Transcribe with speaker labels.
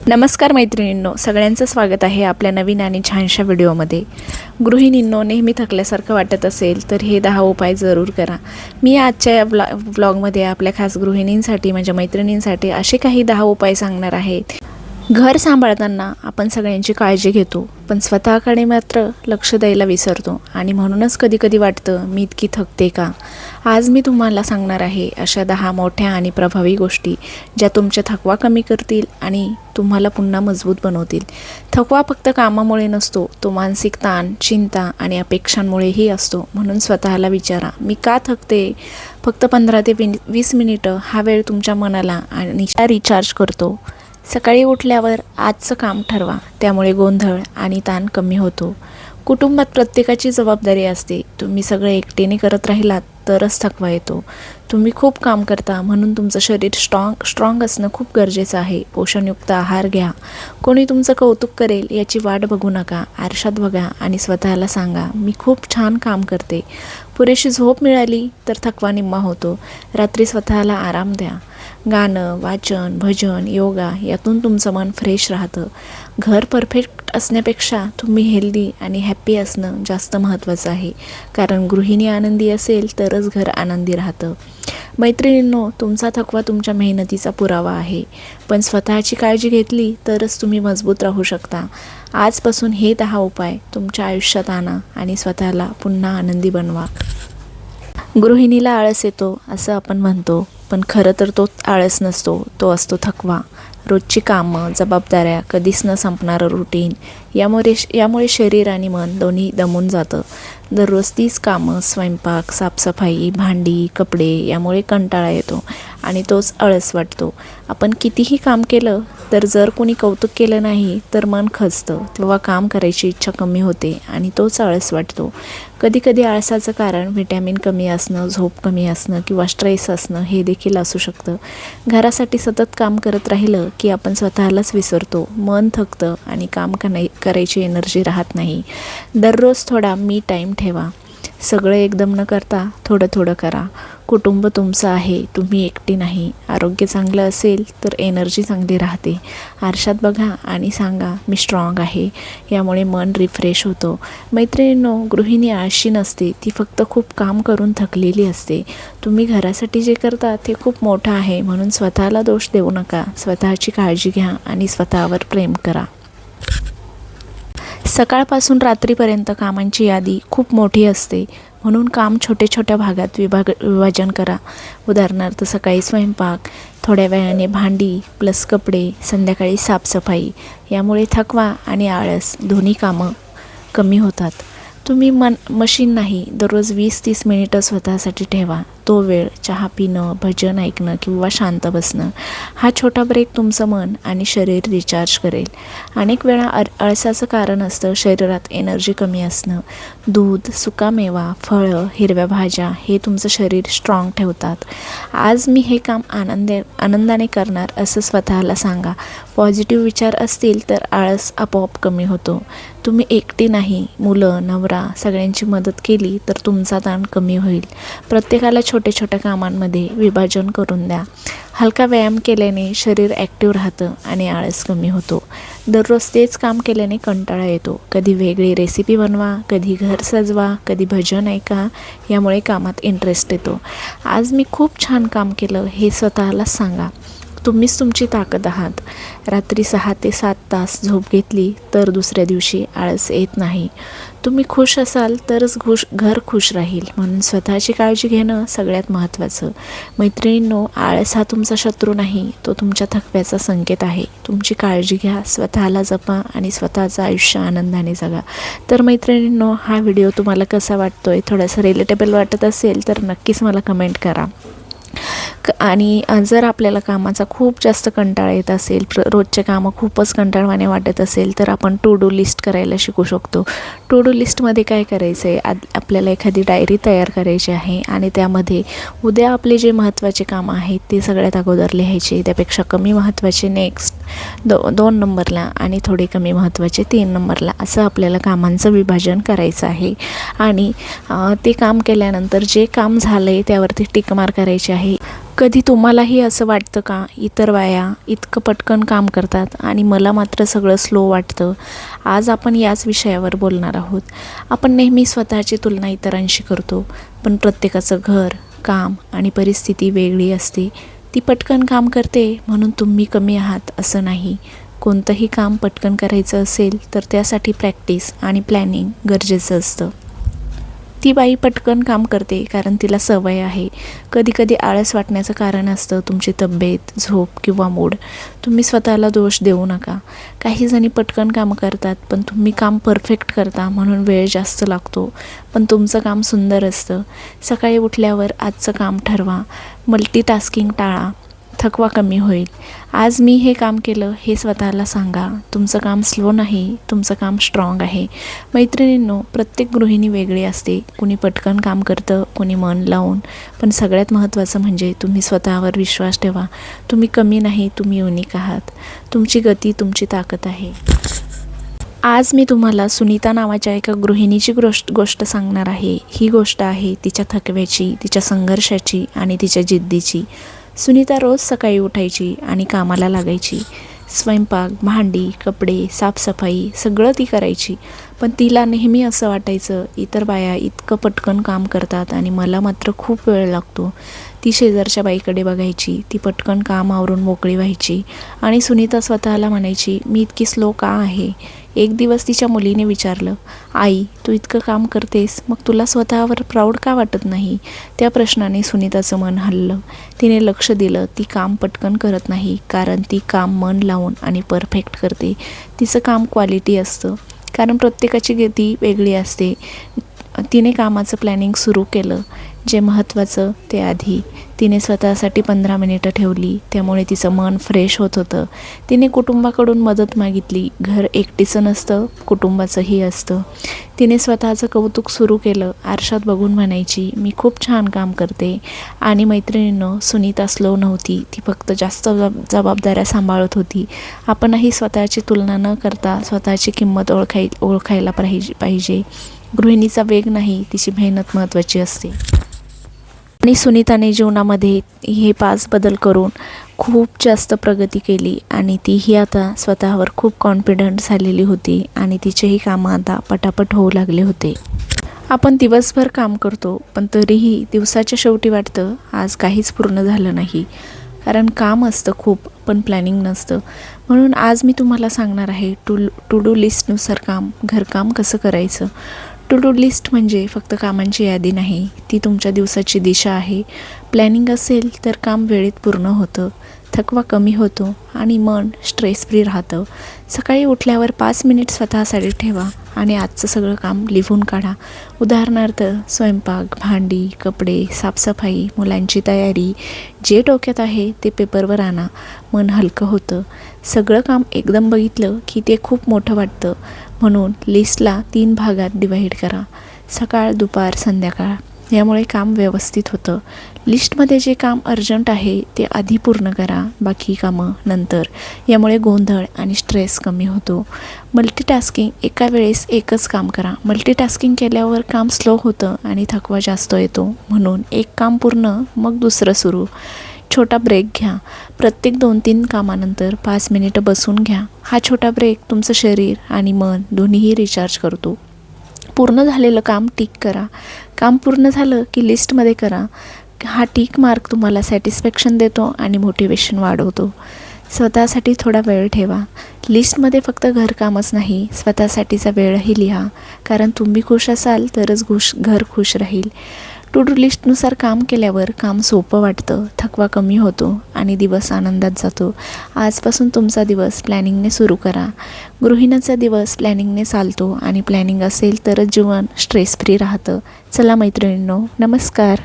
Speaker 1: नमस्कार मैत्रिणींनो सगळ्यांचं स्वागत आहे आपल्या नवीन आणि छानशा व्हिडिओमध्ये. गृहिणींनो नेहमी थकल्यासारखं वाटत असेल तर हे दहा उपाय जरूर करा. मी आजच्या या ब्लॉ ब्लॉगमध्ये आपल्या खास गृहिणींसाठी माझ्या मैत्रिणींसाठी असे काही दहा उपाय सांगणार आहेत घर सांभाळताना आपण सगळ्यांची काळजी घेतो पण स्वतःकडे मात्र लक्ष द्यायला विसरतो. आणि म्हणूनच कधी कधी वाटतं मी इतकी थकते का? आज मी तुम्हाला सांगणार आहे अशा दहा मोठ्या आणि प्रभावी गोष्टी ज्या तुमच्या थकवा कमी करतील आणि तुम्हाला पुन्हा मजबूत बनवतील. थकवा फक्त कामामुळे नसतो तो मानसिक ताण चिंता आणि अपेक्षांमुळेही असतो. म्हणून स्वतःला विचारा मी का थकते? फक्त पंधरा ते वीस मिनिटं हा वेळ तुमच्या मनाला आणि रिचार्ज करतो. सकाळी उठल्यावर आजचं काम ठरवा. त्यामुळे गोंधळ आणि ताण कमी होतो. कुटुंबात प्रत्येकाची जबाबदारी असते. तुम्ही सगळं एकटेने करत राहिलात तरच थकवा येतो. तुम्ही खूप काम करता म्हणून तुमचं शरीर स्ट्रॉंग स्ट्रॉंग असणं खूप गरजेचं आहे. पोषणयुक्त आहार घ्या. कोणी तुमचं कौतुक करेल याची वाट बघू नका. आरशात बघा आणि स्वतःला सांगा मी खूप छान काम करते. पुरेशी झोप मिळाली तर थकवा निम्मा होतो. रात्री स्वतःला आराम द्या. गाणं वाचन भजन योगा यातून तुमचं मन फ्रेश राहतं. घर परफेक्ट असण्यापेक्षा तुम्ही हेल्दी आणि हॅप्पी असणं जास्त महत्त्वाचं आहे. कारण गृहिणी आनंदी असेल तरच घर आनंदी राहतं. मैत्रिणींनो तुमचा थकवा तुमच्या मेहनतीचा पुरावा आहे. पण स्वतःची काळजी घेतली तरच तुम्ही मजबूत राहू शकता. आजपासून हे दहा उपाय तुमच्या आयुष्यात आणा आणि स्वतःला पुन्हा आनंदी बनवा. गृहिणीला आळस येतो असं आपण म्हणतो. पण खरं तर तो आळस नसतो तो असतो थकवा. रोजची कामं जबाबदाऱ्या कधीच न संपणारं रुटीन यामुळे यामुळे शरीर आणि मन दोन्ही दमून जातं. दररोज तीच कामं स्वयंपाक साफसफाई भांडी कपडे यामुळे कंटाळा येतो आणि तोच आळस वाटतो. आपण कितीही काम केलं तर जर कोणी कौतुक केलं नाही तर मन खचतं. तेव्हा काम करायची इच्छा कमी होते आणि तोच आळस वाटतो. कधीकधी आळसाचं कारण व्हिटॅमिन कमी असणं झोप कमी असणं किंवा स्ट्रेस असणं हे देखील असू शकतं. घरासाठी सतत काम करत राहिलं की आपण स्वतःलाच विसरतो. मन थकतं आणि काम करायची एनर्जी राहत नाही. दररोज थोडा मी टाईम ठेवा. सगळं एकदम न करता थोडं थोडं करा. कुटुंब तुमचं आहे तुम्ही एकटी नाही. आरोग्य चांगलं असेल तर एनर्जी चांगली राहते. आरशात बघा आणि सांगा मी स्ट्रॉंग आहे. यामुळे मन रिफ्रेश होतो. मैत्रिणींनो गृहिणी आळशी नसते. ती फक्त खूप काम करून थकलेली असते. तुम्ही घरासाठी जे करता ते खूप मोठं आहे म्हणून स्वतःला दोष देऊ नका. स्वतःची काळजी घ्या आणि स्वतःवर प्रेम करा. सकाळपासून रात्रीपर्यंत कामांची यादी खूप मोठी असते. म्हणून काम छोटे छोट्या भागात विभाग विभाजन करा. उदाहरणार्थ सकाळी स्वयंपाक थोड्या वेळाने भांडी प्लस कपडे संध्याकाळी साफसफाई यामुळे थकवा आणि आळस दोन्ही कामं कमी होतात. तुम्ही मन मशीन नाही दररोज वीस तीस मिनिटं स्वतःसाठी ठेवा. तो वेळ चहा पिणं भजन ऐकणं किंवा शांत बसणं हा छोटा ब्रेक तुमचं मन आणि शरीर रिचार्ज करेल. अनेक वेळा अर आळसाचं कारण असतं शरीरात एनर्जी कमी असणं. दूध सुकामेवा फळं हिरव्या भाज्या हे तुमचं शरीर स्ट्रॉंग ठेवतात. आज मी हे काम आनंदे आनंदाने करणार असं स्वतःला सांगा. पॉझिटिव्ह विचार असतील तर आळस आपोआप कमी होतो. तुम्ही एकटी नाही मुलं नवरा सगळ्यांची मदत केली तर तुमचा ताण कमी होईल. प्रत्येकाला छोट्या छोट्या कामांमध्ये विभाजन करून द्या. हलका व्यायाम केल्याने शरीर ॲक्टिव्ह राहतं आणि आळस कमी होतो. दररोज तेच काम केल्याने कंटाळा येतो. कधी वेगळी रेसिपी बनवा कधी घर सजवा कधी भजन ऐका यामुळे कामात इंटरेस्ट येतो. आज मी खूप छान काम केलं हे स्वतःला सांगा. तुम्हीच तुमची ताकद आहात. रात्री सहा ते सात तास झोप घेतली तर दुसऱ्या दिवशी आळस येत नाही. तुम्ही खुश असाल तरच खुश घर खुश राहील. म्हणून स्वतःची काळजी घेणं सगळ्यात महत्त्वाचं. मैत्रिणींनो आळस हा तुमचा शत्रू नाही तो तुमच्या थकव्याचा संकेत आहे. तुमची काळजी घ्या स्वतःला जपा आणि स्वतःचं आयुष्य आनंदाने जगा. तर मैत्रिणींनो हा व्हिडिओ तुम्हाला कसा वाटतो आहे थोडासा रिलेटेबल वाटत असेल तर नक्कीच मला कमेंट करा. आणि जर आपल्याला कामाचा खूप जास्त कंटाळा येत असेल प्र रोजचे कामं खूपच कंटाळवाने वाटत असेल तर आपण टू डू लिस्ट करायला शिकू शकतो. टू डू लिस्टमध्ये काय करायचं आहे आद आपल्याला एखादी डायरी तयार करायची आहे आणि त्यामध्ये उद्या आपले जे महत्त्वाचे कामं आहेत ते सगळ्यात अगोदर लिहायचे. त्यापेक्षा कमी महत्त्वाचे नेक्स्ट दो दोन नंबरला आणि थोडे कमी महत्त्वाचे तीन नंबरला असं आपल्याला कामांचं विभाजन करायचं आहे. आणि ते काम केल्यानंतर जे काम झालं आहे त्यावरती टिकमार करायची आहे. कधी तुम्हालाही असं वाटतं का? इतर बाया इतकं पटकन काम करतात आणि मला मात्र सगळं स्लो वाटतं. आज आपण याच विषयावर बोलणार आहोत आहोत. आपण नेहमी स्वतःची तुलना इतरांशी करतो पण प्रत्येकाचं घर काम आणि परिस्थिती वेगळी असते. ती पटकन काम करते म्हणून तुम्ही कमी आहात असं नाही. कोणतंही काम पटकन करायचं असेल तर त्यासाठी प्रॅक्टिस आणि प्लॅनिंग गरजेचं असतं. ती बाई पटकन काम करते कारण तिला सवय आहे. कधी कधी आळस वाटण्याचं कारण असतं तुमची तब्येत झोप किंवा मूड. तुम्ही स्वतःला दोष देऊ नका. काही जणी पटकन काम करतात पण तुम्ही काम परफेक्ट करता म्हणून वेळ जास्त लागतो. पण तुमचं काम सुंदर असतं. सकाळी उठल्यावर आजचं काम ठरवा. मल्टीटास्किंग टाळा. थकवा कमी होईल. आज मी हे काम केलं हे स्वतःला सांगा. तुमचं काम स्लो नाही तुमचं काम स्ट्रॉंग आहे. मैत्रिणींनो प्रत्येक गृहिणी वेगळी असते. कुणी पटकन काम करतं कुणी मन लावून. पण सगळ्यात महत्त्वाचं म्हणजे तुम्ही स्वतःवर विश्वास ठेवा. तुम्ही कमी नाही तुम्ही युनिक आहात. तुमची गती तुमची ताकद आहे. आज मी तुम्हाला सुनीता नावाच्या एका गृहिणीची गोष्ट गोष्ट सांगणार आहे. ही गोष्ट आहे तिच्या थकव्याची तिच्या संघर्षाची आणि तिच्या जिद्दीची. सुनीता रोज सकाळी उठायची आणि कामाला लागायची. स्वयंपाक भांडी कपडे साफसफाई सगळं ती करायची. पण तिला नेहमी असं वाटायचं इतर बाया इतकं पटकन काम करतात आणि मला मात्र खूप वेळ लागतो. ती शेजारच्या बाईकडे बघायची. ती पटकन काम आवरून मोकळी व्हायची. आणि सुनीता स्वतःला म्हणायची मी इतकी स्लो का आहे? एक दिवस तिच्या मुलीने विचारलं आई तू इतकं काम करतेस मग तुला स्वतःवर प्राऊड का वाटत नाही? त्या प्रश्नाने सुनीताचं मन हललं. तिने लक्ष दिलं ती काम पटकन करत नाही कारण ती काम मन लावून आणि परफेक्ट करते. तिचं काम क्वालिटी असतं कारण प्रत्येकाची गती वेगळी असते. तिने कामाचं प्लॅनिंग सुरू केलं. जे महत्त्वाचं ते आधी. तिने स्वतःसाठी पंधरा मिनिटं ठेवली. त्यामुळे तिचं मन फ्रेश होत होतं. तिने कुटुंबाकडून मदत मागितली. घर एकटीचं नसतं कुटुंबाचंही असतं. तिने स्वतःचं कौतुक सुरू केलं. आरशात बघून म्हणायची मी खूप छान काम करते. आणि मैत्रिणीनं सुनीता स्लो नव्हती. ती फक्त जास्त जबाबदाऱ्या सांभाळत होती. आपणही स्वतःची तुलना न करता स्वतःची किंमत ओळखाय ओळखायला पाहिजे पाहिजे. गृहिणीचा वेग नाही. तिची मेहनत महत्त्वाची असते. आणि सुनीताने जीवनामध्ये हे पाच बदल करून खूप जास्त प्रगती केली आणि तीही आता स्वतःवर खूप कॉन्फिडंट झालेली होती आणि तिचेही कामं आता पटापट होऊ लागले होते. आपण दिवसभर काम करतो पण तरीही दिवसाच्या शेवटी वाटतं आज काहीच पूर्ण झालं नाही. कारण काम असतं खूप पण प्लॅनिंग नसतं. म्हणून आज मी तुम्हाला सांगणार आहे टू टू डू लिस्टनुसार काम घरकाम कसं करायचं? टू डू लिस्ट म्हणजे फक्त कामांची यादी नाही ती तुमच्या दिवसाची दिशा आहे. प्लॅनिंग असेल तर काम वेळेत पूर्ण होतं थकवा कमी होतो आणि मन स्ट्रेस फ्री राहतं. सकाळी उठल्यावर पाच मिनिट स्वतःसाठी ठेवा आणि आजचं सगळं काम लिहून काढा. उदाहरणार्थ स्वयंपाक भांडी कपडे साफसफाई मुलांची तयारी जे डोक्यात आहे ते पेपरवर आणा. मन हलकं होतं. सगळं काम एकदम बघितलं की ते खूप मोठं वाटतं. म्हणून लिस्टला तीन भागात डिवाईड करा. सकाळ दुपार संध्याकाळ. यामुळे काम व्यवस्थित होतं. लिस्टमध्ये जे काम अर्जंट आहे ते आधी पूर्ण करा बाकी कामं नंतर. यामुळे गोंधळ आणि स्ट्रेस कमी होतो. मल्टीटास्किंग एका वेळेस एकच काम करा. मल्टीटास्किंग केल्यावर काम स्लो होतं आणि थकवा जास्त येतो. म्हणून एक काम पूर्ण मग दुसरं सुरू. छोटा ब्रेक घ्या. प्रत्येक दोन तीन कामानंतर पाच मिनिटं बसून घ्या. हा छोटा ब्रेक तुमचं शरीर आणि मन दोन्हीही रिचार्ज करतो. पूर्ण झालेलं काम टिक करा. काम पूर्ण झालं की लिस्टमध्ये करा. हा टिक मार्क तुम्हाला सॅटिस्फॅक्शन देतो आणि मोटिवेशन वाढवतो. स्वतःसाठी थोडा वेळ ठेवा. लिस्टमध्ये फक्त घरकामच नाही स्वतःसाठीचा वेळही लिहा. कारण तुम्ही खुश असाल तरच खुश घर खुश राहील. टू डू लिस्टनुसार काम केल्यावर काम सोपं वाटतं थकवा कमी होतो आणि दिवस आनंदात जातो. आजपासून तुमचा दिवस प्लॅनिंगने सुरू करा. गृहिणीचा दिवस प्लॅनिंगने चालतो आणि प्लॅनिंग असेल तरच जीवन स्ट्रेस फ्री राहतं. चला मैत्रिणींनो नमस्कार.